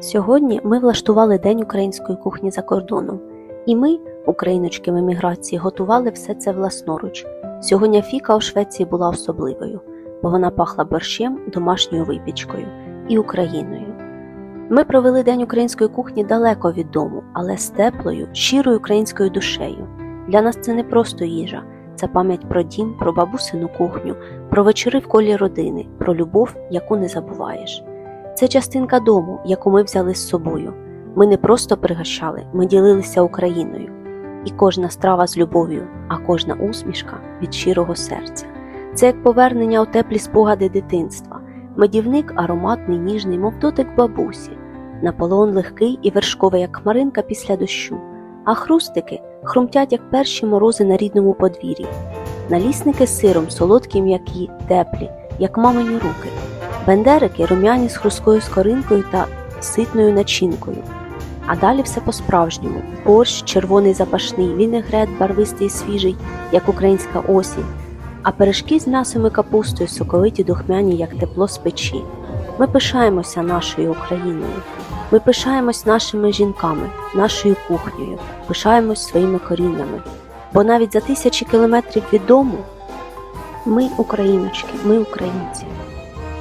Сьогодні ми влаштували День української кухні за кордоном, і ми, україночки в еміграції, готували все це власноруч. Сьогодні фіка у Швеції була особливою, бо вона пахла борщем, домашньою випічкою і Україною. Ми провели День української кухні далеко від дому, але з теплою, щирою українською душею. Для нас це не просто їжа, це пам'ять про дім, про бабусину кухню, про вечори в колі родини, про любов, яку не забуваєш. Це частинка дому, яку ми взяли з собою. Ми не просто пригощали, ми ділилися Україною. І кожна страва з любов'ю, а кожна усмішка від щирого серця. Це як повернення у теплі спогади дитинства, медівник ароматний, ніжний, мов дотик бабусі, Наполеон легкий і вершковий, як хмаринка після дощу, а хрустики хрумтять, як перші морози на рідному подвір'ї. Налісники сиром солодкі, м'які, теплі, як мамині руки. Бендерики рум'яні з хрусткою скоринкою та ситною начинкою. А далі все по-справжньому: борщ, червоний запашний, вінегрет, барвистий і свіжий, як українська осінь, а пиріжки з м'ясом і капустою соковиті духмяні, як тепло з печі. Ми пишаємося нашою Україною. Ми пишаємось нашими жінками, нашою кухнею, пишаємось своїми коріннями. Бо навіть за тисячі кілометрів від дому ми україночки, ми українці.